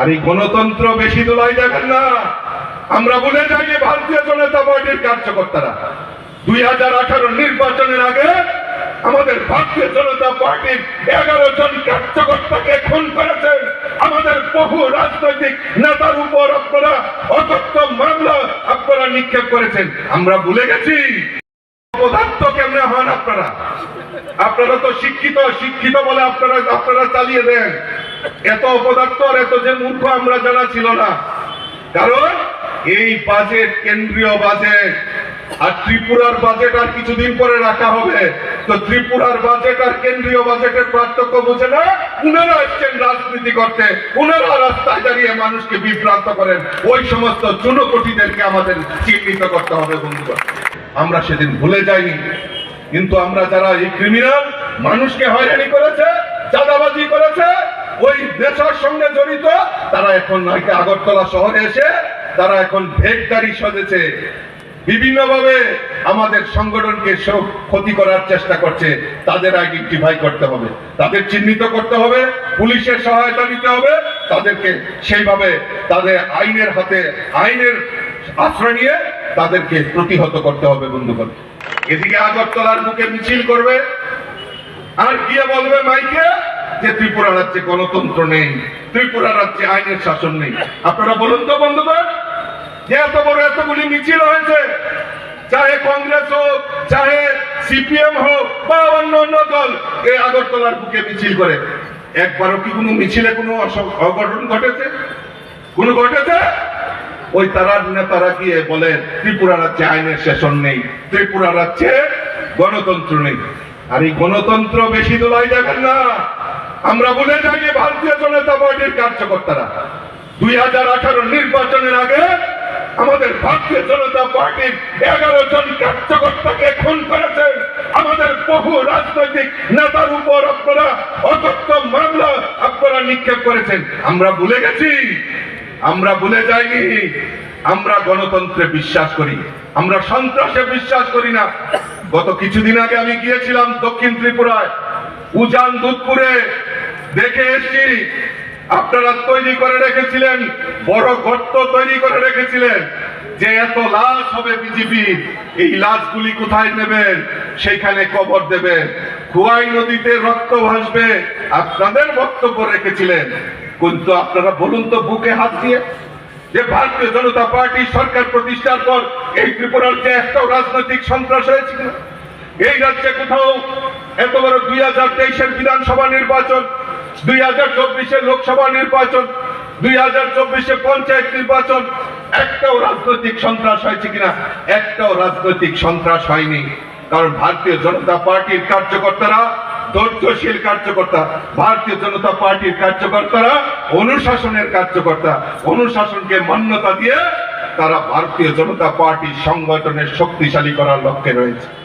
আর এই গণতন্ত্র বেশি দোলাই যাবেন না। আমরা বলে যাই ভারতীয় জনতা পার্টির কার্যকর্তারা, দুই হাজার আঠারো নির্বাচনের আগে আমাদের ভারতীয় জনতা পার্টির এগারো জন কার্যকর্তাকে খুন করেছেন আমাদের বহু রাজনৈতিক নেতার উপর আপনারা অতত্ব মামলা আপনারা নিক্ষেপ করেছেন। আমরা ভুলে গেছি। আপনারা। আপনারা তো শিক্ষিত শিক্ষিত বলে আপনারা আপনারা চালিয়ে দেন। এত অপদার্থ এত যে মূর্খ আমরা জানা ছিল না। কারণ এই বাজেট কেন্দ্রীয় বাজেট আর ত্রিপুরার বাজেট আর কিছুদিন পরে রাখা হবে। তো ত্রিপুরার বাজেট আর কেন্দ্রীয় বাজেটের পার্থক্য বুঝে না, উনারা এসছেন রাজনীতি করতে। উনারা রাস্তায় দাঁড়িয়ে মানুষকে বিভ্রান্ত করেন। ওই সমস্ত চুনকটিদেরকে আমাদের চিহ্নিত করতে হবে, বন্ধুগণ। আমরা সেদিন ভুলে যাইনি। কিন্তু আমরা যারা এই ক্রিমিনাল মানুষকে হয়রানি করেছে তারা এখন আগরতলা শহরে এসে, তারা এখন ভেগদারি সাজেছে। বিভিন্নভাবে আমাদের সংগঠনকে সব ক্ষতি করার চেষ্টা করছে। তাদের আইডেন্টিফাই করতে হবে। তাদের চিহ্নিত করতে হবে। পুলিশের সহায়তা নিতে হবে। তাদেরকে সেইভাবে তাদের আইনের হাতে, আইনের আশ্রয় নিয়ে তাদেরকে প্রতিহত করতে হবে বন্ধুগণ। এদিকে আগরতলার বুকে মিছিল করবে। আর গিয়ে বলবে, মাইকে যে ত্রিপুরা রাজ্যে গণতন্ত্র নেই, ত্রিপুরা রাজ্যে আইনের শাসন নেই। আপনারা বলুন তো, বন্ধুগণ, যে এত বড় এতগুলি মিছিল হয়েছে, চাহে কংগ্রেস হোক, চাহে সিপিএম হোক, বা অন্য অন্য দল এই আগরতলার বুকে মিছিল করে। একবারও কি কোনো মিছিলে কোনো অঘটন ঘটেছে? কোন ঘটেছে? ওই তারার নেতারা গিয়ে বলে, ত্রিপুরা রাজ্যে আইনের শাসন নেই, ত্রিপুরা রাজ্যে গণতন্ত্র নেই। আর এই গণতন্ত্র বেশি দোলাই যাবেন না। আমরা বলে যাই ভারতীয় জনতা পার্টির কার্যকর্তারা, দুই হাজার আঠারো নির্বাচনের আগে আমাদের ভারতীয় জনতা পার্টির এগারো জন কার্যকর্তাকে খুন করেছেন আমাদের বহু রাজনৈতিক নেতার উপর আপনারা অতত্ব মামলা আপনারা নিক্ষেপ করেছেন। আমরা ভুলে গেছি। আমরা ভুলে যাইনি। আমরা গণতন্ত্রে বিশ্বাস করি। আমরা সন্ত্রাসে বিশ্বাস করি না। গত কিছুদিন আগে আমি গিয়েছিলাম দক্ষিণ ত্রিপুরায়, উজান দুধপুরে। দেখে এসছি। আপনারা তৈরি করে রেখেছিলেন, বড় গর্ত তৈরি করে রেখেছিলেন। যে এত লাশ হবে বিজেপি এই লাশগুলি কোথায় নেবেন সেইখানে কবর দেবেন খুয়াই নদীতে রক্ত ভাসবে। আপনাদের বক্তব্য রেখেছিলেন। কিন্তু আপনারা বলুন তো, বুকে হাত দিয়ে। যে ভারতীয় জনতা পার্টি সরকার প্রতিষ্ঠার পর এই ত্রিপুরার যে একটাও রাজনৈতিক সন্ত্রাস হয়েছিল, এই রাজ্যে কোথাও এত বড় দুই হাজার তেইশের বিধানসভা নির্বাচন দুই হাজার চব্বিশের লোকসভা নির্বাচন, দুই হাজার চব্বিশে পঞ্চায়েত নির্বাচন, একটাও রাজনৈতিক সন্ত্রাস হয়েছে কিনা? একটাও রাজনৈতিক সন্ত্রাস হয়নি। কারণ ভারতীয় জনতা পার্টির কার্যকর্তারা, ধৈর্যশীল কার্যকর্তা, ভারতীয় জনতা পার্টির কার্যকর্তারা, অনুশাসনের কার্যকর্তা, অনুশাসনকে মান্যতা দিয়ে তারা ভারতীয় জনতা পার্টি সংগঠনের শক্তিশালী করার লক্ষ্যে রয়েছে।